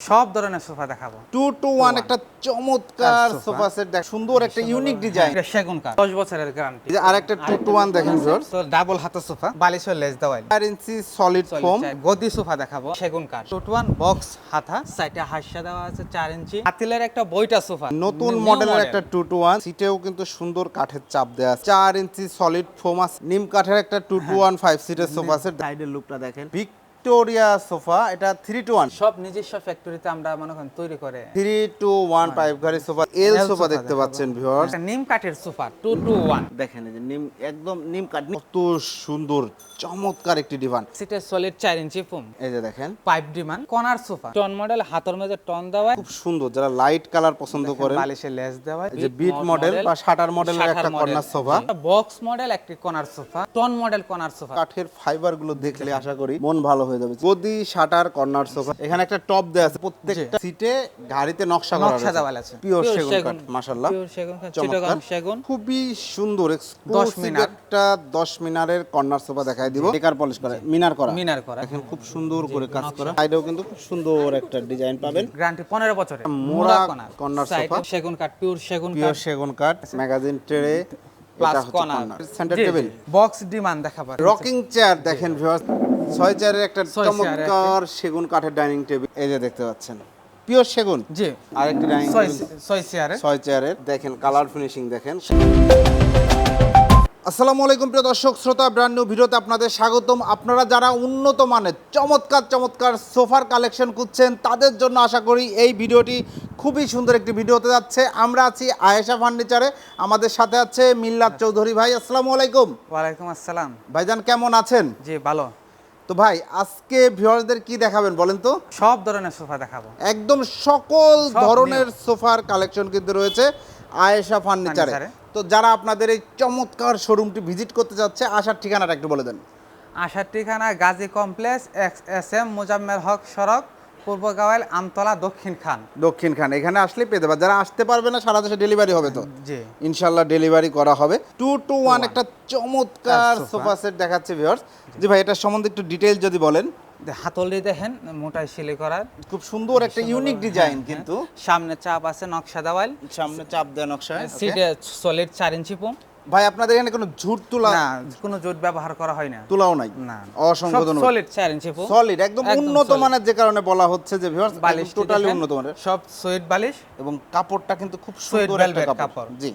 সব ধরনের সোফা দেখাবো। টু টু ওয়ান একটা চমৎকার সোফা। সেট দেখ সুন্দর একটা ইউনিক ডিজাইন এটা সেগুন কাঠ। দশ বছরের গ্যারান্টি যে আরেকটা টু টু ওয়ান দেখেন তো ডাবল হাতের সোফা বালিশের লেজ দেওয়াল। চার ইঞ্চি সলিড ফোম গদি সোফা দেখাবো সেগুন কাঠ। টুটওয়ান বক্স হাতা। সাইডে হাসা দেওয়া আছে চার ইঞ্চি। হাতিলের একটা বইটা সোফা। নতুন মডেলের একটা টু টু ওয়ান সিটেও কিন্তু সুন্দর কাঠের চাপ দেওয়া আছে। চার ইঞ্চি সলিড ফোম আছে। নিম কাঠের একটা টু টু ওয়ান ফাইভ সিটের সোফা সেট সাইডের লুকটা দেখেন। ভিক্টোরিয়া সোফা এটা থ্রি টু ওয়ান সব নিজস্ব ফ্যাক্টরিতে আমরা মনে করেন তৈরি করে। থ্রি টু ওয়ান ফাইভ গাড়ি সোফা এল সোফা দেখতে পাচ্ছেন ভিউয়ার্স নিম কাঠের সোফা টু টু ওয়ান দেখেন এই যে নিম একদম নিম কাঠ। কত সুন্দর চমৎকার একটি ডিভান সিটের সলিড চার ইঞ্চি ফুম এই যে দেখেন। Pipe divan corner sofa tone model হাতের মধ্যে টন দেওয়া খুব সুন্দর যারা লাইট কালার পছন্দ করেন। বালিশের লেস দেওয়া এই যে বিট মডেল বা শাটার মডেলের একটা কর্নার সোফা বক্স মডেল একটি corner sofa tone model corner sofa কাঠের ফাইবারগুলো দেখলে আশা করি মন ভালো হয়ে যাবে। গদি শাটার কর্নার সোফা। এখানে একটা টপ দেওয়া আছে। প্রত্যেকটা সিটে গাড়িতে নকশা করা নকশা আছে। পিওর সেগুন কাঠ মাশাআল্লাহ। পিওর সেগুন কাঠ। চিটাগাং সেগুন। খুবই সুন্দর দশ এক্সক্লুসিভ মিনার। একটা 10 মিনারের কর্নার সোফা দেখাই দিব। একার পলিশ করা। মিনার করা। মিনার করা। দেখেন খুব সুন্দর করে কাজ করা। সাইডেও কিন্তু খুব সুন্দর একটা ডিজাইন পাবেন। গ্যারান্টি পনেরো বছরের। মোড়া কর্নার সোফা। সেগুন কাঠ পিওর সেগুন পিওর সেগুন কাঠ magazine tray plus corner centre table box demand দেখাবো রকিং চেয়ার দেখেন ভিউয়ার্স ছয় চেয়ারের একটা ছয় চমৎকার সেগুন কাঠের ডাইনিং টেবিল এই যে দেখতে পাচ্ছেন। পিওর সেগুন। জি। আরেকটি ডাইনিং ছয় টেবিল চেয়ারে ছয় চেয়ারের দেখেন কালার ফিনিশিং দেখেন। আসসালামু আলাইকুম প্রিয় দর্শক শ্রোতা ব্র্যান্ড নিউ ভিডিওতে আপনাদের স্বাগতম। আপনারা যারা উন্নত মানের চমৎকার চমৎকার সোফার কালেকশন খুঁজছেন তাদের জন্য আশা করি এই ভিডিওটি খুবই সুন্দর একটি ভিডিও হতে যাচ্ছে। আমরা আছি আয়েশা ফার্নিচারে আমাদের সাথে আছে মিল্লাত চৌধুরী ভাই আসসালামু আলাইকুম। ওয়ালাইকুম আসসালাম। ভাইজান কেমন আছেন? জি ভালো। তো ভাই আজকে ভিউয়ারদের কি দেখাবেন বলেন তো? সব ধরনের সোফা দেখাবো। একদম সকল ধরনের সোফার কালেকশন কিন্তু রয়েছে আয়েশা ফার্নিচারে ফার্নিচারে। তো যারা আপনাদের এই চমৎকার শোরুমটি ভিজিট করতে যাচ্ছে আসার ঠিকানাটা একটু বলে দেন। আসার ঠিকানা Gazi complex X S M Mozammel Haque সড়ক পূর্ব গাওয়াইল আমতলা দক্ষিণ খান। দক্ষিণ খান এখানে আসলে পেতে পারে যারা আসতে পারবে না সারা দেশে ডেলিভারি হবে তো? জি। ইনশাল্লাহ ডেলিভারি করা হবে। টু টু ওয়ান একটা চমৎকার সোফা। সেট দেখাচ্ছে ভিউয়ার্স জি ভাই এটার সম্বন্ধে একটু ডিটেইল যদি বলেন। হাতলি দেখেন মোটাই সিলি করার খুব সুন্দর একটা ইউনিক ডিজাইন হ্যাঁ, কিন্তু। সামনে চাপ আছে নকশা দেওয়াল। সামনে চাপ দেওয়া নকশায় okay। সিটে সলিড চার ইঞ্চি পুম ভাই আপনাদের এখানে কোনো ঝুট তুলা না কোনো জোট ব্যবহার করা হয় না। তুলাও নাই? না। অসংখ্য ধন্যবাদ। সলিড চার ইঞ্চি পুম সলিড একদম উন্নত মানের যে কারণে বলা হচ্ছে যে ভিউয়ার্স বালিশ টোটালি উন্নত মানের। সব সুইট বালিশ। এবং কাপড়টা কিন্তু খুব সুন্দর একটা কাপড়। কাপড়। জি।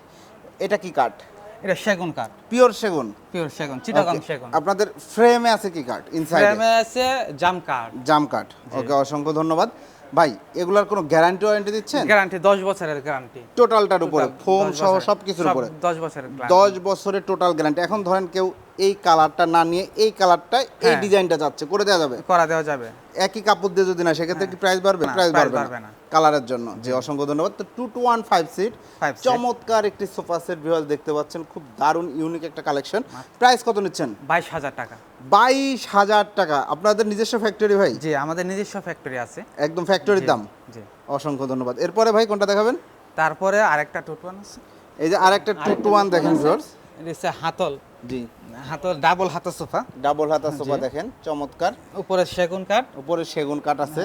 এটা কি কাঠ? এটা সেগুন কাঠ। পিওর সেগুন। পিওর সেগুন চিটাগাং সেগুন। আপনাদের ফ্রেমে আছে কি কাঠ? ইনসাইডে ফ্রেমে আছে জাম কাঠ। জাম কাঠ। ওকে অসংখ্য ধন্যবাদ। ভাই এগুলার কোনো গ্যারান্টি ওয়ারেন্টি দিচ্ছেন? গ্যারান্টি দশ বছরের গ্যারান্টি টোটালটার উপরে ফোম সহ সব কিছুর উপরে। দশ বছরের guarantee। দশ বছরের টোটাল গ্যারান্টি এখন ধরেন কেউ এই কালারটা না নিয়ে এই কালারটা এই হ্যাঁ। ডিজাইনটা যাচ্ছে করে দেওয়া যাবে? করা দেওয়া যাবে। একই কাপড় দিয়ে যদি না সেক্ষেত্রে কি প্রাইস বাড়বে? প্রাইস বাড়বে না। কালারের জন্য। যে অসংখ্য ধন্যবাদ। তো two two one five seat চমৎকার একটি সোফা সেট ভিউয়ার্স দেখতে পাচ্ছেন খুব দারুণ ইউনিক একটা কালেকশন প্রাইস কত নিচ্ছেন? বাইশ হাজার টাকা। বাইশ হাজার টাকা। আপনাদের নিজস্ব ফ্যাক্টরি ভাই? জি আমাদের নিজস্ব ফ্যাক্টরি আছে। একদম ফ্যাক্টরির দাম? জি। অসংখ্য ধন্যবাদ। এরপরে ভাই কোনটা দেখাবেন? তারপরে আরেকটা টুটওয়ান আছে। এই যে আরেকটা টু টু ওয়ান দেখেন ভিউয়ার্স এটা হাতল। জি। হাতল ডাবল হাতল সোফা। ডাবল হাতা সোফা দেখেন চমৎকার। উপরে সেগুন কাঠ। উপরে সেগুন কাঠ আছে।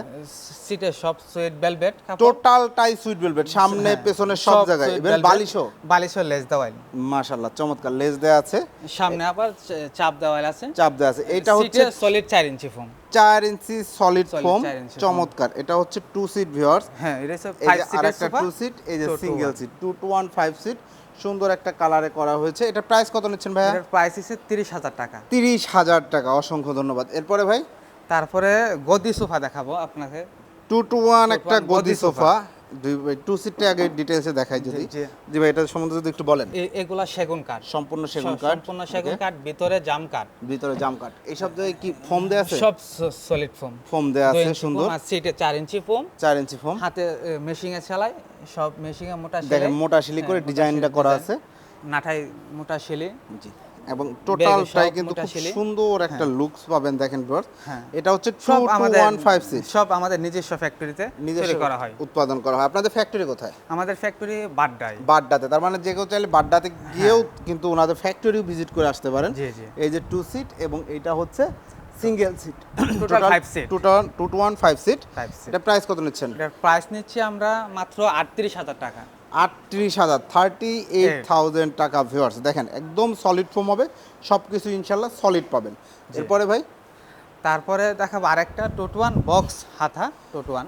সিটে সব সুইট টোটালটাই সুইট ভেলভেট সামনে পেছনে সব জায়গায়। ইভেন বালিশও। বালিশও লেজ দেওয়াল মাশাআল্লাহ চমৎকার লেজ দেওয়া আছে। সামনে আবার চাপ দেওয়াল আছে। চাপ দেওয়া আছে। এটা হচ্ছে সলিড চার ইঞ্চি ফোম চার ইঞ্চি সলিড ফোম। চমৎকার। এটা হচ্ছে টু সিট ভিউয়ার্স হ্যাঁ এটা হচ্ছে আরেকটা টু সিট এই যে single seat two two one five seat সুন্দর একটা কালারে করা হয়েছে। এটা প্রাইস কত নিচ্ছেন এটার প্রাইস হচ্ছে তিরিশ হাজার টাকা। তিরিশ হাজার টাকা অসংখ্য ধন্যবাদ। এরপরে ভাই? তারপরে গদি সোফা দেখাবো আপনাকে। টু টু ওয়ান একটা গদি সোফা। দুই টু সিটটা আগে ডিটেলসে দেখাই যদি। জি। ভাই এটা সম্বন্ধে যদি একটু বলেন। এ- এগুলা সেগুন কাঠ। সম্পূর্ণ সেগুন কাঠ। সম্পূর্ণ সেগুন. কাঠ ভিতরে জাম কাঠ। ভিতরে জাম কাঠ। এইসব জায়গায় কি ফোম দেওয়া আছে? সব সলিড ফোম ফোম দেওয়া আছে সুন্দর। সিটে চার ইঞ্চি ফোম চার ইঞ্চি ফোম হাতে মেশিংয়ে চালাই সব মেশিংয়ে মোটা দেখেন মোটা শিলি করে হ্যাঁ, ডিজাইনটা করা আছে। নাঠাই মোটা শিলি। জি। এবং টোটালটাই সব কিন্তু খুব সুন্দর একটা লুকস পাবেন দেখেন ভিউয়ার্স হ্যাঁ। এটা হচ্ছে টু সব আমাদের নিজস্ব ফ্যাক্টরিতে তৈরি করা হয়। উৎপাদন করা হয়। আপনাদের ফ্যাক্টরি কোথায়? আমাদের ফ্যাক্টরি বাড্ডায়। বাড্ডাতে। তার মানে যে কেউ চাইলে বাড্ডাতে গিয়েও কিন্তু ওনাদের ফ্যাক্টরিও ভিজিট করে আসতে পারেন। এই যে টু সিট এবং এটা হচ্ছে single seat Total five seat. Total two two one five seat Five seat. এটা প্রাইস কত নিচ্ছেন? প্রাইস নিচ্ছি আমরা মাত্র আটত্রিশ হাজার টাকা। আটত্রিশ হাজার থার্টি এইট থাউজেন্ড টাকা ভিউয়ার্স দেখেন একদম সলিড ফোম হবে সব কিছু ইনশাল্লাহ সলিড পাবেন। এরপরে ভাই? তারপরে দেখাবো আরেকটা টোটুয়ান বক্স হাতা two one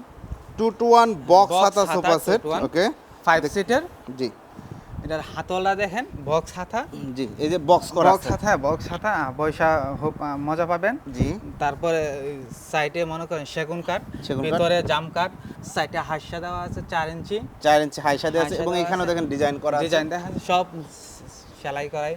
two two one box হাতা হাতা সোফা সেট ওকে। ফাইভ সিটের জি। এটার হাতলা দেখেন বক্স হাতা। জি এই যে বক্স করা বক্স হাতা বক্স হাতা হোপ- মজা পাবেন। জি। তারপরে সাইডে মনে করেন সেগুন কাঠ ভিতরে জাম কাঠ সাইডে হাসা দেওয়া আছে চার ইঞ্চি। চার ইঞ্চি হাইসা দেওয়া আছে এবং এখানেও দেখেন ডিজাইন করা আছে। ডিজাইন দেখেন সব সেলাই করাই।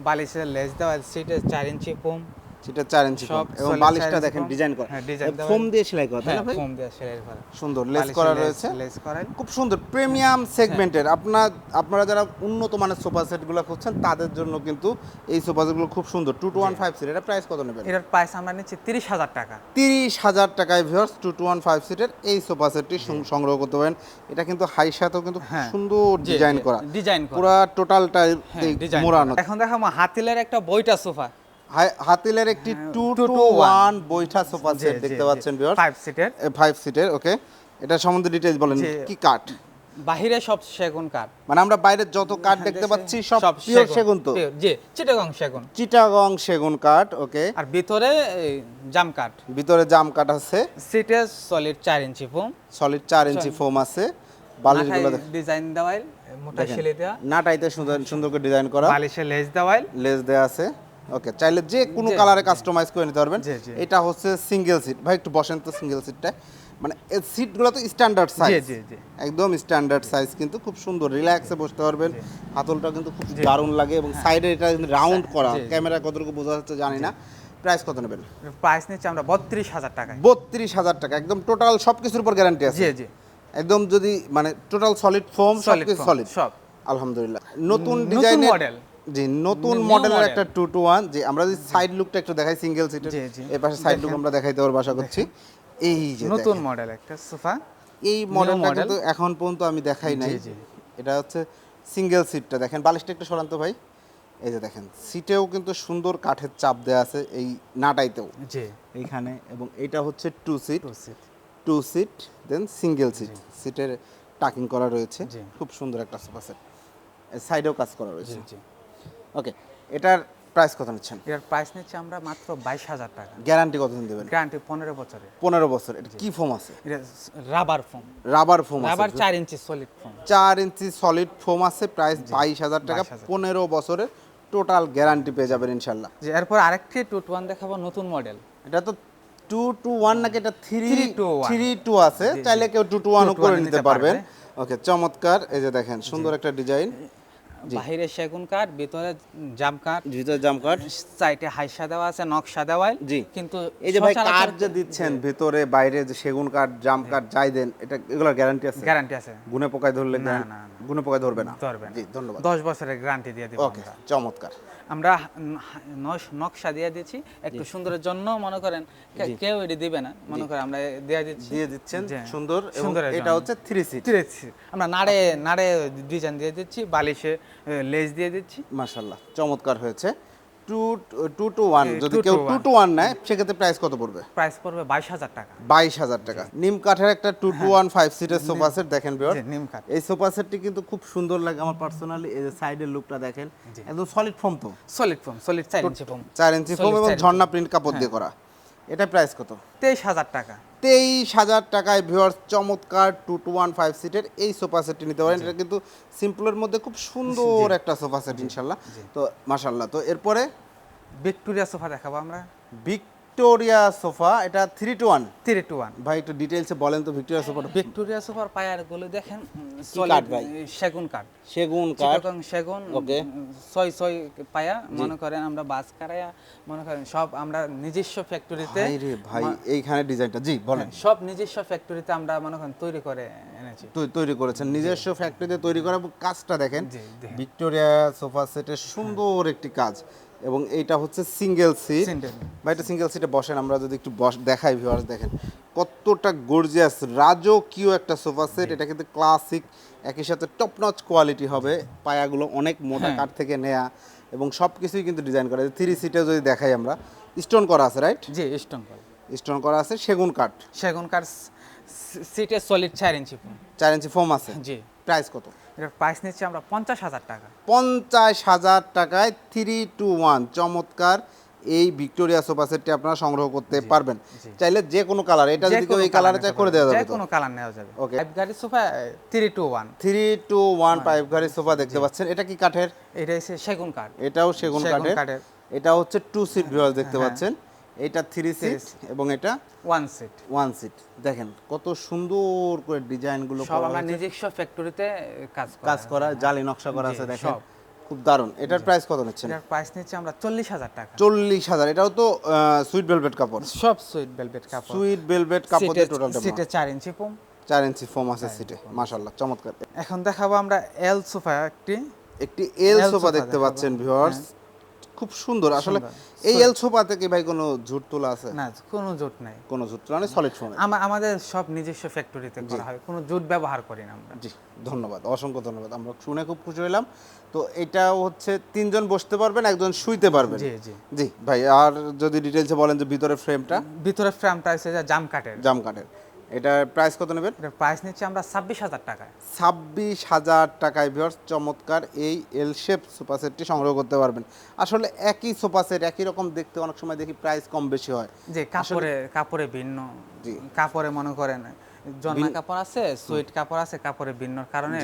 বালিশের লেজ দেওয়া সিটে চার ইঞ্চি পোম সেটা ইঞ্চি ফোম এবং বালিশটা দেখেন ডিজাইন করা। হ্যাঁ, ফোম দিয়ে সেলাই করা তাই হ্যাঁ না ভাই? ফোম দিয়ে সেলাই করা। সুন্দর লেস করা রয়েছে। লেজ করাই খুব সুন্দর প্রিমিয়াম সেগমেন্টের আপনার আপনারা যারা উন্নত মানের সোফা সেটগুলো খুঁজছেন তাদের জন্য কিন্তু এই সোফা সেটগুলো খুব সুন্দর। Two two one five seat এটা প্রাইস কত নেবেন? এটার প্রাইস আমরা নিচ্ছি তিরিশ হাজার টাকা। তিরিশ হাজার টাকায় viewers two two one five সিটের এই সোফা সেটটি সংগ্রহ করতে পারেন। এটা কিন্তু হাই সাথেও কিন্তু খুব হ্যাঁ। সুন্দর ডিজাইন করা। ডিজাইন করা। পুরা টোটালটা হ্যাঁ, ডিজাইন মোড়ানো। এখন দেখাবো হাতিলের একটা বইটা সোফা। হাতিলের একটি টু টু ওয়ান বৈঠা সোফা সেট দেখতে পাচ্ছেন ফাইভ সিটের ফাইভ সিটের ওকে এটা সম্বন্ধে ডিটেইলস বলেন কি কাঠ? বাহিরে সব সেগুন কাঠ। মানে আমরা বাইরে যত কাঠ দেখতে পাচ্ছি সব পিওর সেগুন। তো। জি চিটাগং সেগুন। চিটাগং সেগুন কাঠ ওকে আর ভিতরে জাম কাঠ। ভিতরে জাম কাঠ আছে। সিটে সলিড চার ইঞ্চি ফোম সলিড চার ইঞ্চি ফোম আছে। বালিশগুলো ডিজাইন দেওয়াইল মোটা। শিলে দেওয়া। নাটাইতে সুন্দর সুন্দর করে ডিজাইন করা। বালিশের লেজ দেওয়াইল লেস দেওয়া আছে। ওকে চাইলে যে কোনো কালারে কাস্টমাইজ করে নিতে পারবেন। এটা হচ্ছে সিঙ্গেল সিট ভাই একটু বসেন তো সিঙ্গেল সিটটা মানে এই সিটগুলো তো স্ট্যান্ডার্ড সাইজ জি জি। একদম স্ট্যান্ডার্ড সাইজ কিন্তু খুব সুন্দর। রিল্যাক্সে বসতে পারবেন। হাতলটা কিন্তু খুব দারুণ লাগে এবং সাইডে এটা কিন্তু রাউন্ড করা। ক্যামেরা কতটুকু বোঝা যাচ্ছে জানি না। প্রাইস কত নেবেন? প্রাইস নিচ্ছে আমরা বত্রিশ হাজার টাকায়। বত্রিশ হাজার টাকা। একদম টোটাল সব কিছুর উপর গ্যারান্টি আছে। জি জি। একদম যদি মানে total solid foam foam, solid সব। আলহামদুলিল্লাহ। নতুন ডিজাইনের model। জি নতুন মডেলের একটা টু টু ওয়ান যে আমরা যদি সাইড লুকটা একটু দেখাই সিঙ্গেল সিটের। এই পাশে সাইড লুক আমরা দেখাইতে পারব আশা করছি। এই যে নতুন মডেল একটা সোফা। এই মডেলটা কিন্তু এখন পর্যন্ত আমি দেখাই নাই। এটা হচ্ছে সিঙ্গেল সিটটা দেখেন বালিশটা একটু সরান্ত ভাই। এই যে দেখেন সিটেও কিন্তু সুন্দর কাঠের চাপ দেওয়া আছে এই নাটাইতেও। জি এইখানে এবং এটা হচ্ছে two seat two seat then single seat সিটের টাকিং করা রয়েছে। খুব সুন্দর একটা সোফা সেট সাইডেও কাজ করা রয়েছে। জি। ওকে এটার প্রাইস কত নিচ্ছেন? এটার প্রাইস নিচ্ছে আমরা মাত্র বাইশ হাজার টাকা। গ্যারান্টি কতদিন দেবেন? গ্যারান্টি পনেরো বছরের। পনেরো বছর এটা কি ফোম আছে? এটা rubber foam rubber foam rubber চার ইঞ্চি সলিড ফোম চার ইঞ্চি সলিড ফোম আছে প্রাইস বাইশ হাজার টাকা পনেরো বছরের টোটাল গ্যারান্টি পেয়ে যাবেন ইনশাল্লাহ। যে এরপর আরেকটি টু টু ওয়ান দেখাবো নতুন মডেল এটা তো টু টু ওয়ান নাকি এটা থ্রি 3-2-1 থ্রি টু আছে। চাইলে কেউ টু টু ওয়ানও 2-2-1 করে নিতে পারবেন পারবে। ওকে চমৎকার এই যে দেখেন সুন্দর একটা ডিজাইন বাহিরে সেগুন কাঠ ভিতরে জাম কাঠ ভিতরে জাম কাঠ। সাইডে হাইসা দেওয়া আছে নকশা দেওয়া জি। কিন্তু এই যে ভাই কাঠ যে দিচ্ছেন ভিতরে বাইরে যে সেগুন কাঠ জাম কাঠ যাই দেন এটা এগুলোর গ্যারান্টি আছে? গ্যারান্টি আছে। গুনে পোকায় ধরলে না, না। গুনে পোকায় ধরবে না? ধরবে জি ধন্যবাদ। দশ বছরের গ্যারান্টি দিয়ে দিব ওকে চমৎকার। আমরা নকশা দিয়ে দিচ্ছি। একটু সুন্দরের জন্য মনে করেন কেউ এটি দিবে না। মনে করেন আমরা দিয়ে দিচ্ছি। দিয়ে দিচ্ছেন সুন্দর সুন্দর এবং এটা হচ্ছে থ্রি সিট থ্রি সিট আমরা নাড়ে নাড়ে ডিজাইন দিয়ে দিচ্ছি বালিশে লেজ দিয়ে দিচ্ছি। মাশাল্লাহ চমৎকার হয়েছে। টু টু টু ওয়ান যদি কেউ টু টু ওয়ান নেয় সেক্ষেত্রে প্রাইস কত পড়বে? প্রাইস পড়বে বাইশ হাজার টাকা। বাইশ হাজার টাকা। নিম কাঠের একটা টু টু ওয়ান ফাইভ সিটের সোফা সেট দেখেন বিয়ার নিম কাঠ। এই সোফা সেটটি কিন্তু খুব সুন্দর লাগে আমার পার্সোনালি এই যে সাইডের লুকটা দেখেন। একদম সলিড ফোম তো। সলিড ফোম সলিড চার ইঞ্চি ফোম চার ইঞ্চি ফোম এবং। ঝর্ণা প্রিন্ট কাপড় দিয়ে করা। এটা প্রাইস কত? তেইশ হাজার টাকা। তেইশ হাজার টাকায় ভিওয়ার্স চমৎকার টু টু ওয়ান ফাইভ সিটের এই সোফা সেটটি নিতে পারেন। এটা কিন্তু সিম্পলের মধ্যে খুব সুন্দর একটা সোফা সেট ইনশাল্লাহ। তো মাশাল্লাহ তো এরপরে ভিক্টোরিয়া সোফা দেখাবো আমরা। ভিক্টোরিয়া সোফা এটা three two one three two one ভাই একটু ডিটেলসে বলেন তো ভিক্টোরিয়া সোফাটা। ভিক্টোরিয়া সোফার পায়ারগুলো দেখেন কাঠ ভাই? সেগুন কাঠ। সেগুন কাঠ। সেগুন Okay. ছয় ছয় পায়া মনে করেন আমরা বাস কারায়া মনে করেন সব আমরা নিজস্ব ফ্যাক্টরিতে ভাই এইখানে ডিজাইনটা জি বলেন। সব নিজস্ব ফ্যাক্টরিতে আমরা মনে করেন তৈরি করে এনেছি। তৈরি করেছেন। নিজস্ব ফ্যাক্টরিতে তৈরি করা কাজটা দেখেন। ভিক্টোরিয়া সোফা সেটের সুন্দর একটি কাজ। এবং এইটা হচ্ছে সিঙ্গেল সিট। ভাই এটা সিঙ্গেল সিটে বসেন আমরা যদি একটু বস দেখাই ভিউয়ার্স দেখেন। কতটা গর্জিয়াস রাজকীয় একটা সোফা সেট এটা কিন্তু ক্লাসিক একই সাথে টপ নচ কোয়ালিটি হবে। পায়াগুলো অনেক মোটা হ্যাঁ। কাঠ থেকে নেয়া এবং সব কিছুই কিন্তু ডিজাইন করা। থ্রি সিটে যদি দেখাই আমরা স্টোন করা আছে রাইট জি স্টোন কল স্টোন করা আছে সেগুন কাঠ। সেগুন কাঠ সিটে সলিড চার ইঞ্চি ফোম চার ইঞ্চি ফোম আছে। জি। প্রাইস কত? এটার প্রাইস নিচ্ছি আমরা পঞ্চাশ হাজার টাকা। পঞ্চাশ হাজার টাকায় থ্রি টু ওয়ান চমৎকার এই ভিক্টোরিয়া সোফা সেটটি আপনারা সংগ্রহ করতে পারবেন। চাইলে যে কোনো কালার এটা যদি কেউ এই কালারে চাই করে দেওয়া যাবে তো? কোনো কালার নেওয়া যাবে। Okay. ফাইভ গাড়ি sofa two one three two one pipe গাড়ি সোফা দেখতে পাচ্ছেন। এটা কি কাঠের? এটা হচ্ছে সেগুন কাঠ। এটাও সেগুন কাঠের। এটা হচ্ছে টু সিট ভিউয়ার দেখতে হ্যাঁ। পাচ্ছেন। এটা থ্রি সিট এবং এটা ওয়ান সিট ওয়ান সিট দেখেন কত সুন্দর করে ডিজাইনগুলো সব আমরা নিজস্ব ফ্যাক্টরিতে কাজ করা কাজ করা জালি নকশা করা আছে দেখেন। খুব দারুণ। এটার প্রাইস কত নিচ্ছেন? এটার প্রাইস নিচ্ছে আমরা চল্লিশ হাজার টাকা। চল্লিশ হাজার। এটাও তো সুইট ভেলভেট কাপড়। সব সুইট ভেলভেট কাপড়। সুইট ভেলভেট কাপড় সিটে সিটে চার ইঞ্চি পোম চার ইঞ্চি ফোম আছে সিটে মাশাল্লাহ চমৎকার। এখন দেখাবো আমরা এল সোফা একটি। একটি এল সোফা সোফা দেখতে পাচ্ছেন ভিউয়ার্স খুব সুন্দর। আসলে এই এল সোফা থেকে ভাই কোনো ঝুট তোলা আছে? না কোনো জুট নাই। কোনো ঝুট তোলা নেই সলিড আমা- আমাদের সব নিজস্ব ফ্যাক্টরিতে করা হয়। কোনো জুট ব্যবহার করি না আমরা। জি ধন্যবাদ অসংখ্য ধন্যবাদ। আমরা শুনে খুব খুশি হলাম। তো এটাও হচ্ছে তিনজন বসতে পারবেন একজন শুইতে পারবেন। জি জি। জি ভাই আর যদি ডিটেলসে বলেন যে ভিতরে ফ্রেমটা ভিতরে ফ্রেমটা হচ্ছে যে জাম কাঠের। জাম কাঠের। এটার প্রাইস কত নেবেন? এটার প্রাইস নিচ্ছে আমরা ছাব্বিশ হাজার টাকায়। ছাব্বিশ হাজার টাকায় ভিউয়ার্স চমৎকার এই এল শেপ সোফা সেটটি সংগ্রহ করতে পারবেন। আসলে একই সোফা সেট একই রকম দেখতে অনেক সময় দেখি প্রাইস কম বেশি হয়। যে কাপড়ে কাপড়ে ভিন্ন। জি। কাপড়ে মনে করেন জন্না কাপড় আছে সুইট কাপড় আছে কাপড়ে ভিন্ন কারণে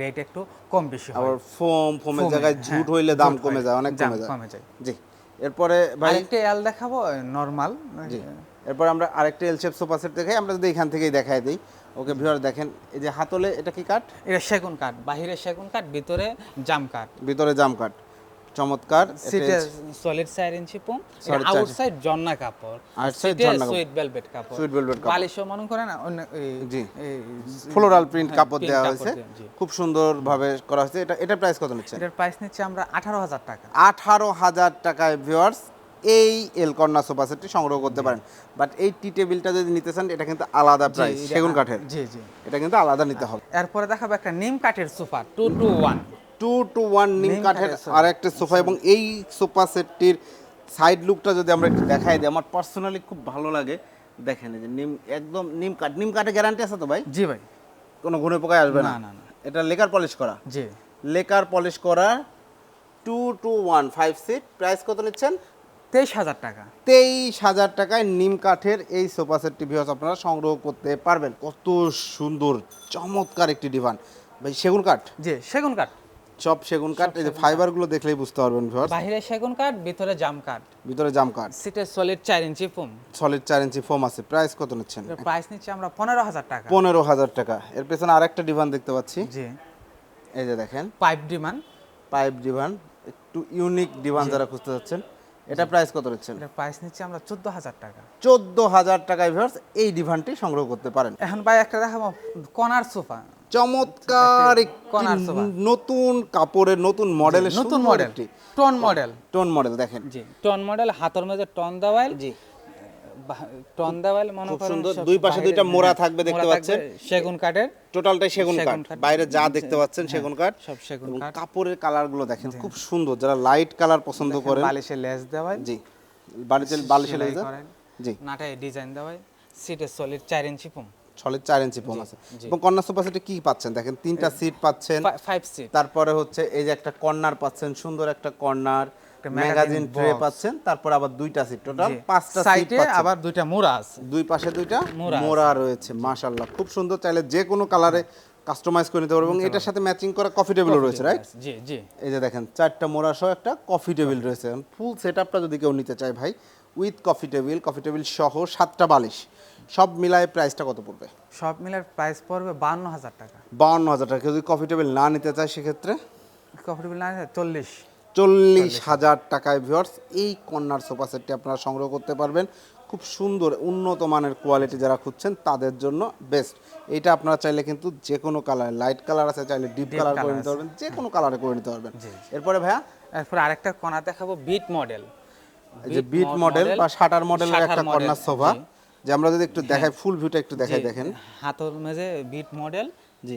রেট একটু কম বেশি হয়। আবার ফোম ফোমের জায়গায় হ্যাঁ, ঝুট হইলে দাম কমে যায় অনেক কমে যায়। কমে যায়। জি এরপরে ভাই আরেকটা এল দেখাবো নর্মাল জি। এরপর আমরা আরেকটা এল শেপ সোফা সেট দেখাই আমরা যদি এখান থেকেই দেখাই দিই। ওকে ভিউয়ার দেখেন এই যে হাতলে এটা কি কাঠ? এটা সেগুন কাঠ বাহিরে সেগুন কাঠ ভিতরে জাম কাঠ। ভিতরে জাম কাঠ চমৎকার। সিটে সলিড চার ইঞ্চি পোম আউটসাইড জন্না কাপড়। সিটে জন্না কাপড়। সুইট ভেলভেট কাপড়। Sweet velvet কাপড়। বালিশও মনে করেন জি। ফ্লোরাল প্রিন্ট হ্যাঁ, কাপড় print দেওয়া হয়েছে। খুব সুন্দর ভাবে করা হয়েছে। এটা এটা প্রাইস কত নিচ্ছে? এটার প্রাইস নিচ্ছে আমরা আঠারো হাজার টাকা। আঠারো হাজার টাকায় ভিউয়ার্স এই এল কর্নার সোফা সেটটি সংগ্রহ করতে পারেন। বাট এই টি টেবিলটা যদি নিতে চান এটা কিন্তু আলাদা প্রাইস সেগুন কাঠের। জি জি। এটা কিন্তু আলাদা নিতে হবে। এরপরে দেখাবো একটা নিম কাঠের sofa two two one two two one নিম কাঠের আর একটা সোফা এবং এই সোফা সেটটির সাইড লুকটা যদি আমরা একটু দেখাই দিই আমার পার্সোনালি খুব ভালো লাগে। দেখেন যে নিম একদম নিম কাঠ নিম কাঠে গ্যারান্টি আছে তো ভাই? জি ভাই। কোনো ঘুরে পোকায় আসবে না। না, না, না। এটা লেকার পলিশ করা। জি। লেকার পলিশ করা two two one five seat price কত নিচ্ছেন? তেইশ হাজার টাকা। তেইশ হাজার টাকায় নিম কাঠের এই সোফা সেট টিভি আপনারা সংগ্রহ করতে পারবেন। কত সুন্দর চমৎকার একটি ডিভান ভাই সেগুন কাঠ? জি সেগুন কাঠ। সব সেগুন কাঠ এই যে ফাইবারগুলো দেখলেই বুঝতে পারবেন ভিউয়ার্স। বাহিরে সেগুন কাঠ ভিতরে জাম কাঠ। ভিতরে জাম কাঠ। সিটে সলিড চার ইঞ্চি ফুম সলিড চার ইঞ্চি ফোম আছে। প্রাইস কত নিচ্ছেন? প্রাইস নিচ্ছে আমরা পনেরো হাজার টাকা। পনেরো হাজার টাকা। এর পেছনে আরেকটা ডিভান দেখতে পাচ্ছি। জি। এই যে দেখেন। পাইপ ডিমান্ড পাইপ ডিভান একটু ইউনিক ডিভান যারা খুঁজতে যাচ্ছেন। এটা প্রাইস কত হচ্ছে এটা প্রাইস নিচ্ছে আমরা চোদ্দ হাজার টাকা। চোদ্দ হাজার টাকায় ভিউয়ার্স এই ডিভানটি সংগ্রহ করতে পারেন। এখন ভাই একটা দেখাবো কনার সোফা। চমৎকার কনার কর্নার সোফা। নতুন কাপড়ের নতুন মডেলের নতুন মডেল একটি টন মডেল টন মডেল দেখেন। জি। টন মডেল হাতের মধ্যে টন দেওয়াল জি। টন দেওয়াল মনে খুব সুন্দর। দুই পাশে দুইটা মোড়া হ্যাঁ, থাকবে দেখতে পাচ্ছেন। সেগুন কাঠের। টোটালটাই সেগুন কাঠ। বাইরে যা দেখতে পাচ্ছেন সেগুন কাঠ। সব সেগুন কাঠ। কাপড়ের কালারগুলো দেখেন খুব সুন্দর। যারা লাইট কালার পছন্দ করেন বালিশে লেস দেওয়াল জি। বালিশে লেগে করেন। জি। নাটায় ডিজাইন দেওয়াল সিটে সলিড চার ইঞ্চি পুম সলিড চার ইঞ্চি ফোম আছে। এবং কন্যা সোফা সেটে কি পাচ্ছেন? দেখেন তিনটা সিট পাচ্ছেন। ফাইভ সিট তারপরে হচ্ছে এই যে একটা কর্নার পাচ্ছেন সুন্দর একটা কর্নার। ম্যাগাজিন ট্রে পাচ্ছেন তারপর আবার দুইটা সিট টোটাল পাঁচটা সাইডে আবার দুইটা মোড়া আছে। দুই পাশে দুইটা মোড়া রয়েছে মাশাআল্লাহ। খুব সুন্দর চাইলে যে কোনো কালারে কাস্টমাইজ করে নিতে পারবেন। এবং এটার সাথে ম্যাচিং করা কফি টেবিলও রয়েছে রাইট জি জি। এই যে দেখেন চারটা মোড়া সহ একটা কফি টেবিল রয়েছে। ফুল সেটআপটা যদি কেউ নিতে চায় ভাই with coffee table coffee table সহ সাতটা বালিশ সব মিলায় প্রাইসটা কত পড়বে? সব মিলার প্রাইস পড়বে বান্ন হাজার টাকা। বাউন্ন হাজার টাকা। যদি কফি টেবিল না নিতে চায় সেক্ষেত্রে? কফিটেবল না চল্লিশ। চল্লিশ হাজার টাকায় ভিউয়ার্স এই কর্নার সোফা সেটটি আপনারা সংগ্রহ করতে পারবেন। খুব সুন্দর উন্নত মানের কোয়ালিটি যারা খুঁজছেন তাদের জন্য বেস্ট এটা আপনারা চাইলে কিন্তু যে কোনো কালার লাইট কালার আছে চাইলে ডিপ কালার করে নিতে পারবেন যে কোনো কালারে করে নিতে পারবেন। এরপরে ভাইয়া? এরপর আরেকটা কণা দেখাবো বিট মডেল এই যে বিট মডেল বা শাটার মডেলের শাটার একটা কর্নার সোফা যে আমরা যদি একটু দেখাই ফুল ভিউটা একটু দেখাই দেখেন। হাতের মাঝে বিট মডেল জি।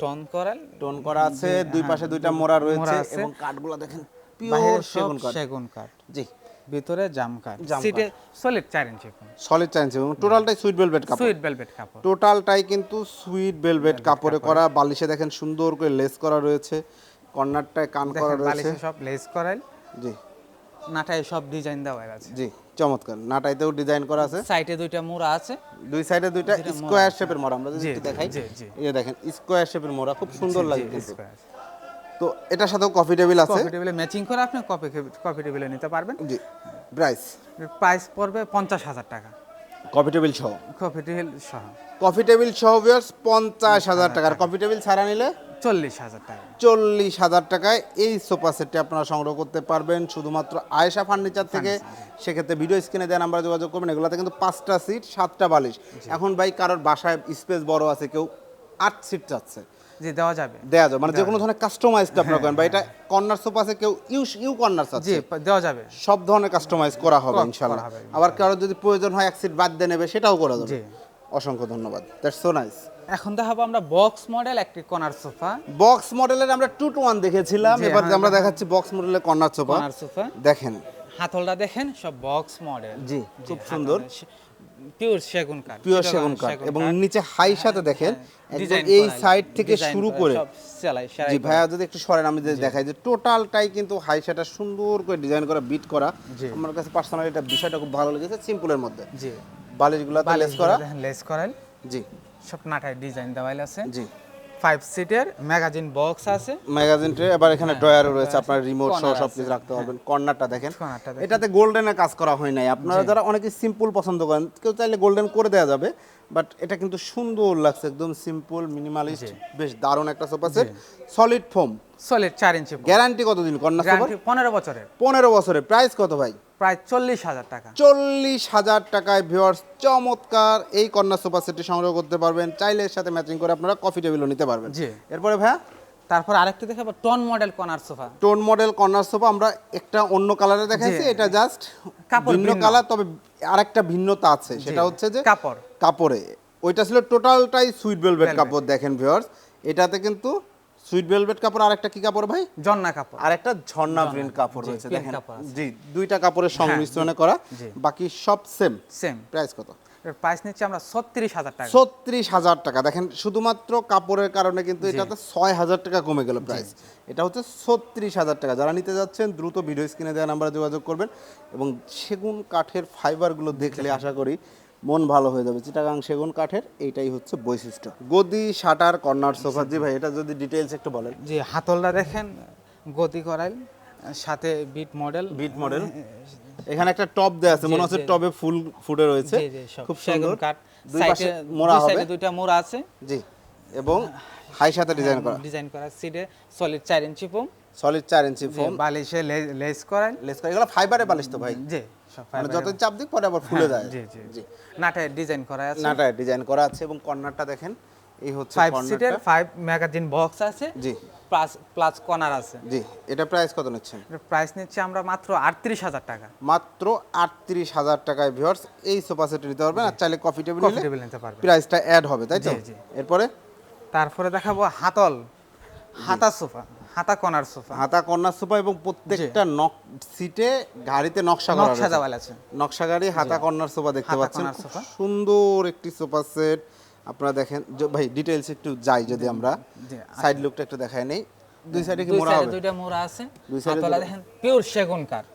টন করাল। টোন করা আছে দুই পাশে দুইটা মোড়া রয়েছে এবং কাঠগুলো দেখেন পিওর সেগুন কাঠ। সেগুন কাঠ। জি। ভিতরে জাম কাঠ। সিটে সলিড চার ইঞ্চি সলিড চাইন্স এবং টোটালটাই সুইট ভেলভেট কাপড়। সুইট ভেলভেট কাপড়। টোটালটাই কিন্তু সুইট ভেলভেট কাপড়ে করা বালিশে দেখেন সুন্দর করে লেস করা রয়েছে কর্নারটায় কান করা রয়েছে। বালিশে সব লেস করাইল। জি। নাটায় সব ডিজাইন দেওয়া আছে জি। চমৎকার। নাটাইতেও ডিজাইন করা আছে। সাইডে দুইটা মোড়া আছে। দুই সাইডে দুইটা স্কোয়ার শেপের মোড়া আমরা যদি একটু দেখাই। এই দেখেন স্কোয়ার শেপের মোড়া খুব সুন্দর লাগে কিন্তু। তো এটার সাথেও কফি টেবিল আছে। কফি টেবিলে ম্যাচিং করে আপনি কফি কফি টেবিলে নিতে পারবেন। জি প্রাইস প্রাইস পড়বে পঞ্চাশ হাজার টাকা। কফি টেবিল সহ? কফি টেবিল সহ। কফি টেবিল সহ ভিউয়ার্স পঞ্চাশ হাজার টাকার। কফি টেবিল ছাড়া নিলে? চল্লিশ হাজার টাকা। চল্লিশ হাজার টাকায় এই সোফা সেটটি আপনারা সংগ্রহ করতে পারবেন শুধুমাত্র আয়েশা ফার্নিচার থেকে। সেক্ষেত্রে ভিডিও স্ক্রিনে দেওয়া নাম্বার যোগাযোগ করবেন এগুলোতে কিন্তু পাঁচটা সিট সাতটা বালিশ। এখন ভাই কারোর বাসায় স্পেস বড় আছে কেউ আট সিট চাচ্ছে। জি দেওয়া যাবে। দেওয়া যাবে মানে যে কোনো ধরনের কাস্টমাইজ আপনারা করেন বা এটা কর্নার সোফা আছে কেউ ইউ ইউ কর্নার জি দেওয়া যাবে। সব ধরনের কাস্টমাইজ করা হবে ইনশাআল্লাহ আবার কারোর যদি প্রয়োজন হয় এক সিট বাদ দিয়ে নেবে সেটাও করা যাবে অসংখ্য ধন্যবাদ। দ্যাটস সো নাইস এখন দেখাবো আমরা বক্স মডেল একটি কর্নার সোফা বক্স মডেলের আমরা টু টু ওয়ান দেখেছিলাম এবার হ্যাঁ, আমরা দেখাচ্ছি বক্স মডেলের কর্নার সোফা কর্নার সোফা দেখেন। হাতলটা দেখেন সব বক্স মডেল জি, খুব সুন্দর। পিওর সেগুন কাঠ পিওর সেগুন কাঠ। এবং নিচে হাই সাথে দেখেন হ্যাঁ, একদম এই সাইড থেকে শুরু করে জি। ভাইয়া যদি একটু সরেন আমি যদি দেখাই যে টোটালটাই কিন্তু হাই সাইডটা সুন্দর করে ডিজাইন করা বিট করা। আমার কাছে পার্সোনালি এটা বিষয়টা খুব ভালো লেগেছে সিম্পলের মধ্যে। জি। বালিশগুলো লেস করা। লেস করাইল জি। সব নাটায় ডিজাইন দেওয়াইল আছে। জি। ফাইভ সিটের ম্যাগাজিন বক্স আছে। ম্যাগাজিন ট্রে এবার এখানে ড্রয়ারও রয়েছে আপনার রিমোট সহ সব কিছু রাখতে পারবেন কর্নারটা দেখেন। এটাতে গোল্ডেনের কাজ করা হয় নাই। আপনারা যারা অনেকে সিম্পল পছন্দ করেন কেউ চাইলে গোল্ডেন করে দেওয়া যাবে বাট এটা কিন্তু সুন্দর লাগছে একদম সিম্পল মিনিমালিস্ট বেশ দারুণ একটা sofa set solid foam solid চার ইঞ্চি গ্যারান্টি কতদিন? কন্যা সোফার পনেরো বছরের। পনেরো বছরের। প্রাইস কত ভাই? প্রায় চল্লিশ হাজার টাকা। চল্লিশ হাজার টাকায় ভিওয়ার্স চমৎকার এই কন্যা সোফা সেটটি সংগ্রহ করতে পারবেন চাইলে এর সাথে ম্যাচিং করে আপনারা কফি টেবিলও নিতে পারবেন। জি। এরপরে ভাইয়া? তারপর আরেকটা দেখাবো tone model corner sofa tone model corner sofa আমরা একটা অন্য কালারে দেখাইছি এটা জাস্ট ভিন্ন। কালার তবে আরেকটা ভিন্নতা আছে সেটা হচ্ছে যে কাপড়। কাপড়ে। ওইটা ছিল টোটালটাই সুইট ভেলভেট কাপড় দেখেন ভিউয়ার্স এটাতে কিন্তু সুইট ভেলভেট কাপড় আরেকটা কি কাপড় ভাই? জন্না কাপড়। আরেকটা ঝর্ণা প্রিন্ট কাপড়। রয়েছে দেখেন। হ্যাঁ, জি দুইটা কাপড়ের সংমিশ্রণে করা বাকি সব সেম সেম প্রাইস কত? প্রাইস নিচ্ছে আমরা ছত্রিশ হাজার টাকা। ছত্রিশ হাজার টাকা। দেখেন শুধুমাত্র কাপড়ের কারণে কিন্তু এটাতে ছয় হাজার টাকা কমে গেল প্রাইস এটা হচ্ছে ছত্রিশ হাজার টাকা। যারা নিতে যাচ্ছেন দ্রুত ভিডিও স্ক্রিনে দেওয়া নাম্বারে যোগাযোগ করবেন এবং সেগুন কাঠের ফাইবারগুলো দেখলে আশা করি মন ভালো হয়ে যাবে। চিটাগাং সেগুন কাঠের এইটাই হচ্ছে বৈশিষ্ট্য। গদি শাটার কর্নার সোফা জি ভাই এটা যদি ডিটেলস একটু বলেন। যে হাতলটা দেখেন গতি করাইল সাথে বিট মডেল বিট মডেল এখানে একটা টপ দেওয়া আছে মনে হচ্ছে জি। টবে ফুল ফুটে রয়েছে। জি জি খুব সুন্দর। কাঠ। দুই পাশে মোড়া হবে। সাইডে দুইটা মোড়া আছে। জি এবং হাই সাথে ডিজাইন করা। ডিজাইন করা সিটে সলিড চার ইঞ্চি ফোম সলিড চার ইঞ্চি ফোম বালিশে লেস করাইল। লেস করা। এগুলো ফাইবারে বালিশ তো ভাই। জি। মানে যত চাপ দিক পরে আবার ফুলে যায়। জি জি জি। নাটে ডিজাইন করা আছে। নাটা ডিজাইন করা আছে এবং কর্নারটা দেখেন এই হচ্ছে সিটের ম্যাগাজিন বক্স আছে জি। প্লাস প্লাস কর্নার আছে। জি এটা প্রাইস কত নিচ্ছেন প্রাইস নিচ্ছে আমরা মাত্র আটত্রিশ হাজার টাকা। মাত্র আটত্রিশ হাজার টাকায় ভিউয়ার্স এই সোফা সেট নিতে পারবেন আর চাইলে কফি টেবিল কফি টেবিল নিতে পারবে প্রাইসটা অ্যাড হবে তাই তো? জি, জি। এরপরে? তারপরে দেখাবো হাতল। হাতা সোফা হাতা কর্নার সোফা। হাতা কর্নার সোফা এবং প্রত্যেকটা নক সিটে গাড়িতে নকশা করা নকশা। দেওয়াল আছে। নকশা গাড়ি হাতা কর্নার সোফা দেখতে পাচ্ছেন। সুন্দর একটি সোফা সেট। আপনারা দেখেন ভাই ডিটেইলস একটু যাই যদি আমরা। সাইড লুকটা একটু দেখাই নেই। দুই সাইডে কি মোড়া হবে? দুইটা মোড়া আছে। দুই সাইডে দেখেন পিওর সেগুন কাঠ।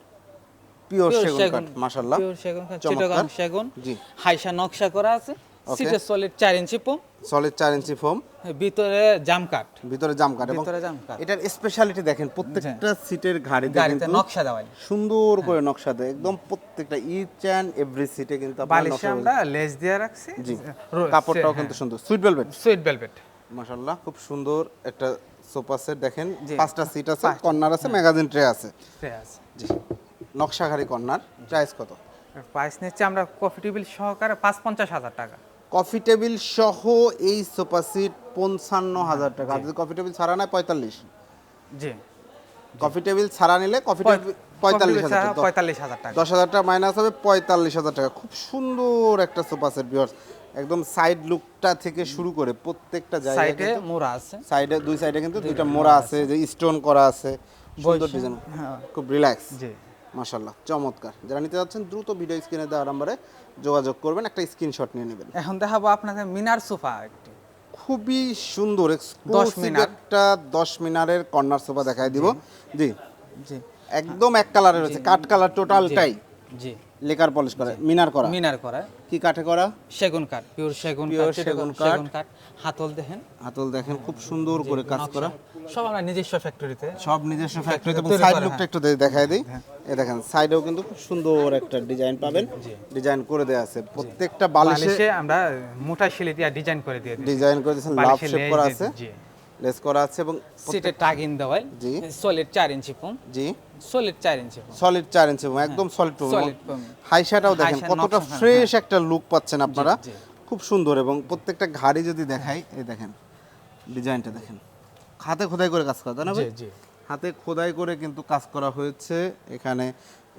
পিওর সেগুন কাঠ মাশাআল্লাহ। পিওর সেগুন কাঠ চিটাগাং সেগুন। জি। হাইসা নকশা করা আছে. সিটে সলিড চার ইঞ্চি পো সলিড চার ইঞ্চি ফোম ভিতরে জাম কাঠ। ভিতরে জাম এবং ভিতরে জাম কাঠ। এটার স্পেশালিটি দেখেন প্রত্যেকটা সিটের ঘাড়িতে কিন্তু নকশা দেওয়াল সুন্দর করে নকশা দেয় একম প্রত্যেকটা ইচ অ্যান্ড এভরি সিটে কিন্তু আমরা দিয়ে রাখছি। জি। কাপড়টাও কিন্তু সুন্দর। সুইট ভেলভেট সুইট ভেলভেট মাশাআল্লাহ খুব সুন্দর একটা সোফা সেট দেখেন। পাঁচটা সিট আছে কর্নার আছে ম্যাগাজিন ট্রে আছে। আছে। জি। নকশাঘারি কর্নার প্রাইস কত? প্রাইস নিচ্ছে আমরা কফি টেবিল সহকারে পাঁচ পঞ্চাশ হাজার টাকা। কফি টেবিল সহ এই সোফা সিট পঞ্চান্ন হাজার টাকা। আর যদি কফি টেবিল ছাড়া নেয় পঁয়তাল্লিশ। জি। কফি টেবিল ছাড়া নিলে কফি টেবিল পঁয়তাল্লিশ হাজার পঁয়তাল্লিশ হাজার টাকা। দশ হাজার টাকা মাইনাস হবে পঁয়তাল্লিশ হাজার টাকা। খুব সুন্দর একটা সোফা সেট ভিউয়ার্স একদম সাইড লুকটা থেকে শুরু করে প্রত্যেকটা জায়গায় সাইডে মোড়া আছে। সাইডে দুই সাইডে কিন্তু দুইটা মোড়া আছে। যে স্টোন করা আছে। সুন্দর ডিজাইন হ্যাঁ। খুব রিল্যাক্স জি। মাশাল্লাহ চমৎকার। যারা নিতে যাচ্ছেন দ্রুত ভিডিও স্ক্রিনে দেওয়ার নাম্বারে যোগাযোগ করবেন একটা স্ক্রিনশট নিয়ে নেবেন। এখন দেখাবো আপনাদের মিনার সোফা একটি। খুবই সুন্দর দশ মিনার। একটা দশ মিনারের কর্নার সোফা দেখাই দিব। জি। জি। একদম এক কালারে রয়েছে কাঠ কালার টোটালটাই জি। লেকার পলিশ করা মিনার করা। মিনার করা। কি কাঠে করা? সেগুন কাঠ পিওর সেগুন কাঠ সেগুন কাঠ। হাতল দেখেন। হাতল দেখেন খুব সুন্দর করে কাজ করা। সব আমরা নিজস্ব ফ্যাক্টরিতে সব নিজস্ব ফ্যাক্টরিতে এবং সাইড লুকটা হ্যাঁ। একটু দে- দেখাই দিই। দেখেন সাইডেও কিন্তু খুব সুন্দর একটা ডিজাইন পাবেন। ডিজাইন করে দেওয়া আছে। প্রত্যেকটা বালিশে আমরা মোটা শিলি দিয়ে ডিজাইন করে দিয়ে ডিজাইন করে দিয়েছেন লাভ শেপ করা আছে। লেস করা আছে এবং সিটে টাগিন দেওয়াল জি। সলিড চার ইঞ্চি পুম জি। সলিড চার ইঞ্চি পুম সলিড চার ইঞ্চি এবং একদম সলিড foam। হাইশাটাও দেখেন কতটা হ্যাঁ, ফ্রেশ একটা লুক পাচ্ছেন আপনারা। খুব সুন্দর এবং প্রত্যেকটা ঘাড়ি যদি দেখাই এই দেখেন ডিজাইনটা দেখেন। হাতে খোদাই করে কাজ করা তাই না জি জি। হাতে খোদাই করে কিন্তু কাজ করা হয়েছে। এখানে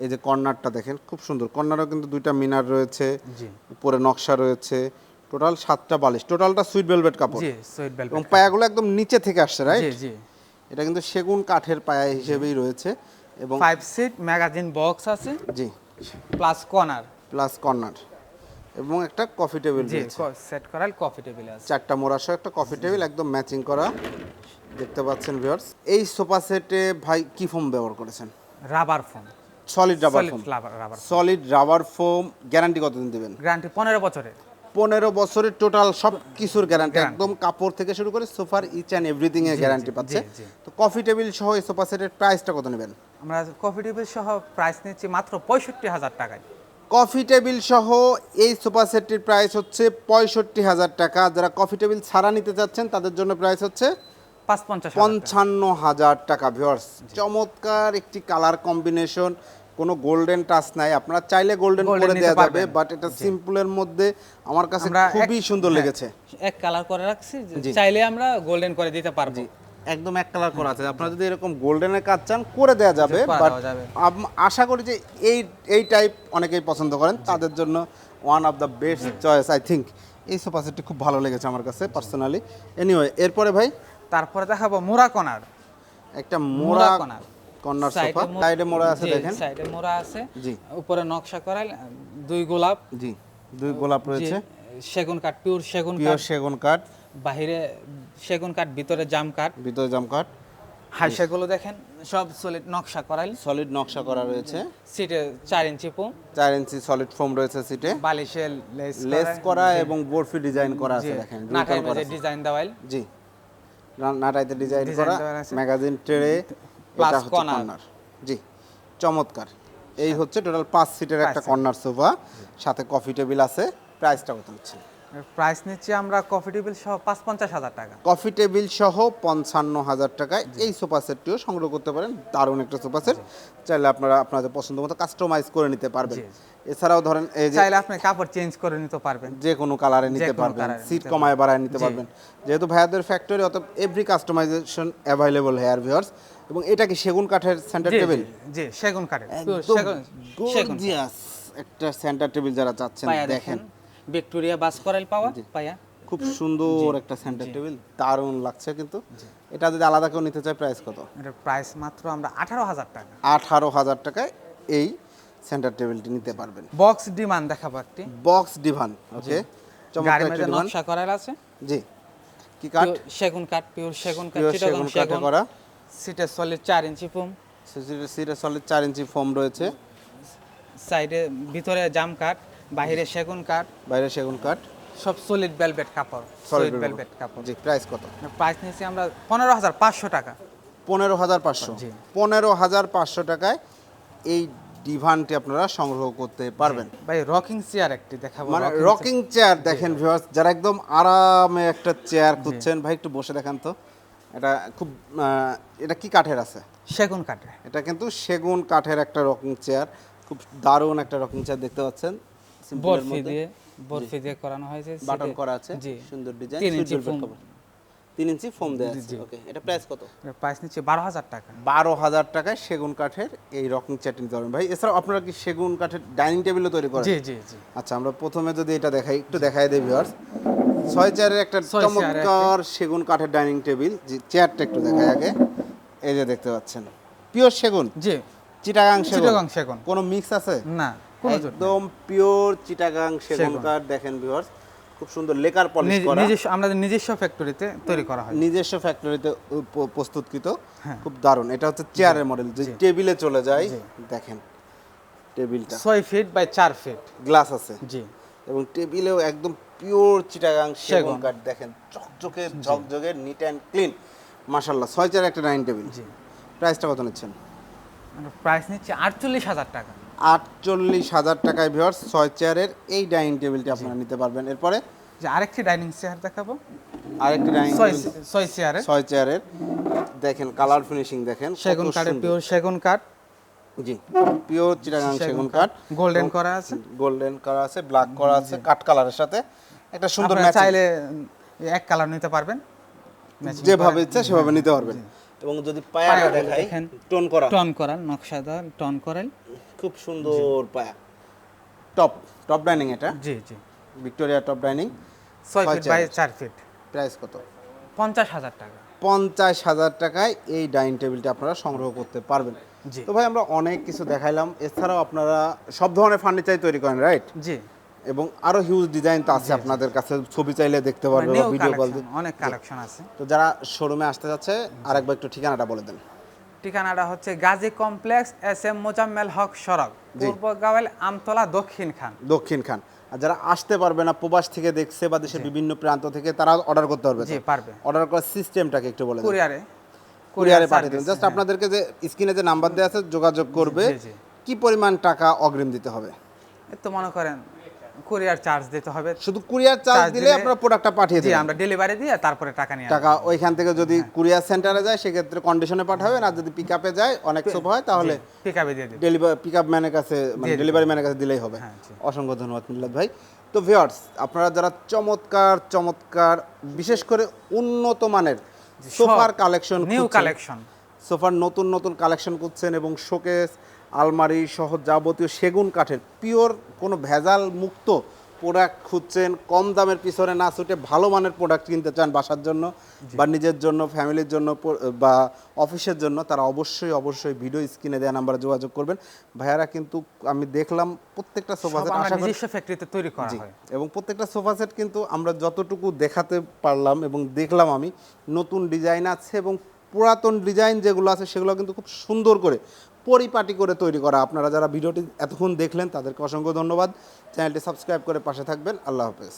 এই যে কর্নারটা দেখেন খুব সুন্দর। কর্নারও কিন্তু দুইটা মিনার রয়েছে জি। উপরে নকশা রয়েছে। টোটাল সাতটা বালিশ। টোটালটা সুইট ভেলভেট কাপড়। এবং পায়াগুলো একদম নিচে থেকে আসছে রাইট এটা কিন্তু সেগুন কাঠের পায়া হিসেবেই রয়েছে এবং ফাইভ সিট ম্যাগাজিন বক্স আছে। জি। প্লাস কর্নার প্লাস কর্নার এবং একটা কফি টেবিল জি সেট করার কফি টেবিল আছে। চারটা মোড়া সহ একটা কফি টেবিল একদম ম্যাচিং করা। দেখতে পাচ্ছেন ভিউয়ার্স এই সোফা সেটে ভাই কি ফোম ব্যবহার করেছেন? Rubber foam solid rubber foam solid rubber foam guarantee কতদিন দেবেন? গ্যারান্টি পনেরো বছরের পনেরো বছরের টোটাল সব কিছুর গ্যারান্টি একদম কাপড় থেকে শুরু করে সোফার ইচ অ্যান্ড এভরিথিং এর গ্যারান্টি পাচ্ছে। তো কফি টেবিল সহ এই সোফা সেটের প্রাইসটা কত নেবেন? আমরা কফি টেবিল সহ প্রাইস নিচ্ছি মাত্র পঁয়ষট্টি হাজার টাকায়। কফি টেবিল সহ এই সোফা সেটটির প্রাইস হচ্ছে পঁয়ষট্টি হাজার টাকা। যারা কফি টেবিল ছাড়া নিতে চাচ্ছেন তাদের জন্য প্রাইস হচ্ছে পঞ্চান্ন হাজার টাকা ভিউয়ার্স চমৎকার একটি কালার কম্বিনেশন কোনো গোল্ডেন টাচ নাই। আপনারা চাইলে গোল্ডেন করে দেওয়া যাবে বাট এটা সিম্পলের মধ্যে আমার কাছে খুবই সুন্দর হ্যাঁ, লেগেছে। এক কালার করে রাখছি চাইলে আমরা গোল্ডেন করে দিতে পারব। একদম এক কালার করা আছে। আপনারা যদি এরকম গোল্ডেনের কাজ চান করে দেওয়া যাবে। বাট আশা করি যে এই এই টাইপ অনেকেই পছন্দ করেন। তাদের জন্য one of the best choice I think এই সোফা সেটটি খুব ভালো লেগেছে আমার কাছে পার্সোনালি এনিওয়ে এরপরে ভাই তারপরে দেখাবো মোরা কর্নার একটা কর্নার কর্নার সোফা। সাইডে মোড়া আছে দেখেন। সাইডে মোড়া আছে। জি। উপরে নকশা করাল দুই গোলাপ। জি দুই গোলাপ রয়েছে। সেগুন কাঠ পিওর সেগুন পিওর সেগুন কাঠ। বাহিরে সেগুন কাঠ ভিতরে জাম কাঠ। ভিতরে জাম কাঠ। হাইসাগুলো দেখেন সব সলিড নকশা করাইল সলিড নকশা করা রয়েছে। সিটে চার ইঞ্চি পুম চার ইঞ্চি সলিড ফোম রয়েছে সিটে। বালিশে লেস লেস করা। এবং বরফি ডিজাইন করা আছে দেখেন। করা আছে। ডিজাইন দেওয়াইল জি। নাটাইতে ডিজাইন করা ম্যাগাজিন ট্রে corner। কর্নার জি চমৎকার। এই হচ্ছে টোটাল পাঁচ সিটের একটা কর্নার সোফা সাথে কফি টেবিল আছে। প্রাইসটা কত হচ্ছে? প্রাইস নিচ্ছি আমরা কফি টেবিল সহ পাঁচ পঞ্চাশ হাজার টাকা। কফি টেবিল সহ পঞ্চান্ন হাজার টাকায় এই সোফা সেটটিও সংগ্রহ করতে পারেন দারুণ একটা সোফা সেট চাইলে আপনারা আপনাদের পছন্দ মতো কাস্টমাইজ করে নিতে পারবেন। এছাড়াও ধরেন এই যে চাইলে আপনি কাপড় চেঞ্জ করে নিতে পারবেন। যে কোনো কালারে নিতে পারবেন সিট কমায় বাড়ায় নিতে পারবেন। যেহেতু ভাইয়াদের ফ্যাক্টরি অত every customization available here viewers এবং এটা কি সেগুন কাঠের সেন্টার টেবিল জি, সেগুন কাঠের। সেগুন একটা সেন্টার টেবিল যারা চাচ্ছেন দেখেন। ভিক্টোরিয়া বাস করাইল পাওয়া পায়া খুব সুন্দর একটা সেন্টার টেবিল দারুণ লাগছে কিন্তু এটা যদি আলাদা কেউ নিতে চায় প্রাইস কত এটার প্রাইস মাত্র আমরা আঠারো হাজার টাকা আঠারো হাজার টাকায় এই সেন্টার টেবিলটি নিতে পারবেন বক্স ডিমান্ড দেখাবো একটি বক্স ডিভান ওকে চমৎকার একটা মধ্যে নকশা করাইল আছে জি কি কাঠ সেগুন কাঠ পিওর সেগুন কাঠ সেগুন কাঠে করা সিটে সলিড চার ইঞ্চি ফোম সিটে সলিড চার ইঞ্চি ফোম রয়েছে সাইডে ভিতরে জাম কাঠ বাহিরে সেগুন কাঠ। বাইরে সেগুন কাঠ। সব সলিড ভেলভেট কাপড় সলিড ভেলভেট কাপড়। জি প্রাইস কত? প্রাইস নিয়েছি আমরা পনেরো হাজার পাঁচশো টাকা। পনেরো হাজার পাঁচশো। জি। পনেরো হাজার পাঁচশো টাকায় এই ডিভানটি আপনারা সংগ্রহ করতে পারবেন। ভাই রকিং চেয়ার একটি দেখাবো। মানে রকিং চেয়ার দেখেন ভিউয়ার্স যারা একদম আরামে একটা চেয়ার খুঁজছেন ভাই একটু বসে দেখান তো। এটা খুব এটা কি কাঠের আছে? সেগুন কাঠের। এটা কিন্তু সেগুন কাঠের একটা রকিং চেয়ার খুব দারুণ একটা রকিং চেয়ার দেখতে পাচ্ছেন। বরফি দিয়ে বরফি দিয়ে করানো হয়েছে বাটন করা আছে জি। সুন্দর ডিজাইন ইঞ্চি। তিন ইঞ্চি ফোম আছে ওকে এটা প্রাইস কত? প্রাইস নিচ্ছে বারো হাজার টাকা। বারো হাজার টাকায় সেগুন কাঠের এই রকিং চেয়ারটি নিতে ভাই এছাড়াও আপনারা কি সেগুন কাঠের ডাইনিং টেবিলও তৈরি করেন? জি জি জি। আচ্ছা আমরা প্রথমে যদি এটা দেখাই একটু দেই ভিউয়ার্স ছয় চেয়ারের একটা চমৎকার সেগুন কাঠের ডাইনিং টেবিল চেয়ারটা একটু দেখাই আগে। এই যে দেখতে পাচ্ছেন। পিওর সেগুন? জি। চিটাগাং সেগুন? চিটাগাং সেগুন। কোনো মিক্স আছে? না। একদম পিওর চিটাগাং সেগুন। কাঠ দেখেন ভিউয়ার্স খুব সুন্দর লেকার পলিশ করা। নিজস্ব আমাদের নিজস্ব ফ্যাক্টরিতে তৈরি করা হয়। নিজস্ব ফ্যাক্টরিতে প্রস্তুতকৃত। হ্যাঁ। খুব দারুণ। এটা হচ্ছে চেয়ারের মডেল যে টেবিলে চলে যায় দেখেন টেবিলটা ছয় ফিট বাই চার ফিট গ্লাস আছে। জি। এবং টেবিলেও একদম পিওর চিটাগাং সেগুন। কাঠ দেখেন চকচকে ঝকঝকে নিট অ্যান্ড ক্লিন মাশাল্লাহ ছয় চেয়ার একটা ডাইনিং টেবিল জি। প্রাইসটা কত নিচ্ছেন? প্রাইস নিচ্ছে আটচল্লিশ হাজার টাকা। আটচল্লিশ হাজার টাকায় ভিওর্স ছয় চেয়ারের এই ডাইনিং টেবিলটি আপনারা নিতে পারবেন। এরপরে যে আরেকটি ডাইনিং চেয়ার দেখাবো। আরেকটি ডাইনিং ছয় টেবিল ছয় চেয়ারে ছয় চেয়ারের দেখেন কালার ফিনিশিং দেখেন সেগুন কাঠের পিওর সেগুন কাঠ। জি পিওর চিটাগাং সেগুন কাঠ। গোল্ডেন করা আছে। গোল্ডেন করা আছে ব্ল্যাক করা আছে কাঠ কালারের সাথে। একটা সুন্দর ম্যাচিং চাইলে এক কালার নিতে পারবেন। যেভাবে ইচ্ছা সেভাবে নিতে পারবেন। এবং যদি পায়াটা দেখাই। টোন করা। টন করা নকশা দেওয়া টন করাই। খুব সুন্দর পায়া। টপ টপ ডাইনিং এটা? জি জি। Victoria top dining. ছয় ফিট বাই। চার ফিট। প্রাইস কত? পঞ্চাশ হাজার টাকা। পঞ্চাশ হাজার টাকায় এই ডাইনিং টেবিলটা আপনারা সংগ্রহ করতে পারবেন। জি। তো ভাই আমরা অনেক কিছু দেখাইলাম। এছাড়াও আপনারা সব ধরনের ফার্নিচার তৈরি করেন রাইট জি। এবং আরও হিউজ ডিজাইন তো আছে আপনাদের কাছে। ছবি চাইলে দেখতে পারবে ভিডিও কল অনেক কালেকশন আছে। তো যারা শোরুমে আসতে যাচ্ছে আরেকবার একটু ঠিকানাটা বলে দেন। ঠিকানাটা হচ্ছে Gazi complex S M Mozammel Haque সড়ক পূর্ব গাওয়াল আমতলা দক্ষিণ খান। দক্ষিণ খান। আর যারা আসতে পারবে না প্রবাস থেকে দেখছে বা দেশের বিভিন্ন প্রান্ত থেকে তারা অর্ডার করতে পারবে জি পারবে। অর্ডার করার সিস্টেমটাকে একটু বলে কুরিয়ারে। কুরিয়ারে পাঠিয়ে দেন। service, জাস্ট হ্যাঁ। আপনাদেরকে যে স্ক্রিনে যে নাম্বার দেওয়া আছে যোগাযোগ করবে। কি পরিমাণ টাকা অগ্রিম দিতে হবে? তো মনে করেন কুরিয়ার চার্জ দিতে হবে। শুধু কুরিয়ার চার্জ দিলে আপনারা প্রোডাক্টটা পাঠিয়ে আমরা ডেলিভারি দিয়ে তারপরে টাকা নিয়ে টাকা ওইখান থেকে যদি কুরিয়ার সেন্টারে যায় সেক্ষেত্রে কন্ডিশনে পাঠাবেন আর যদি পিক আপে যায় অনেক হয় তাহলে পিক আপে দিয়ে ডেলিভারি পিক আপ ম্যানের কাছে মানে ডেলিভারি ম্যানের কাছে দিলেই হবে। হ্যাঁ, অসংখ্য ধন্যবাদ মিল্লাত ভাই। তো ভিউয়ার্স আপনারা যারা চমৎকার চমৎকার বিশেষ করে উন্নত মানের সোফার কালেকশন নিউ কালেকশন সোফার নতুন নতুন কালেকশন করছেন এবং শোকেস আলমারি সহ যাবতীয় সেগুন কাঠের পিওর কোনো ভেজাল মুক্ত প্রোডাক্ট খুঁজছেন কম দামের পিছনে না ছুটে ভালো মানের প্রোডাক্ট কিনতে চান বাসার জন্য বা নিজের জন্য ফ্যামিলির জন্য বা অফিসের জন্য তারা অবশ্যই অবশ্যই ভিডিও স্ক্রিনে দেওয়া নাম্বারে যোগাযোগ করবেন। ভাইয়ারা কিন্তু আমি দেখলাম প্রত্যেকটা সোফা সেট আশা করি ফ্যাক্টরিতে তৈরি করা হয়। এবং প্রত্যেকটা সোফা সেট কিন্তু আমরা যতটুকু দেখাতে পারলাম এবং দেখলাম আমি নতুন ডিজাইন আছে এবং পুরাতন ডিজাইন যেগুলো আছে সেগুলো কিন্তু খুব সুন্দর করে পরিপাটি করে তৈরি করা। আপনারা যারা ভিডিওটি এতক্ষণ দেখলেন, তাদেরকে অসংখ্য ধন্যবাদ। চ্যানেলটি সাবস্ক্রাইব করে পাশে থাকবেন। আল্লাহ হাফেজ।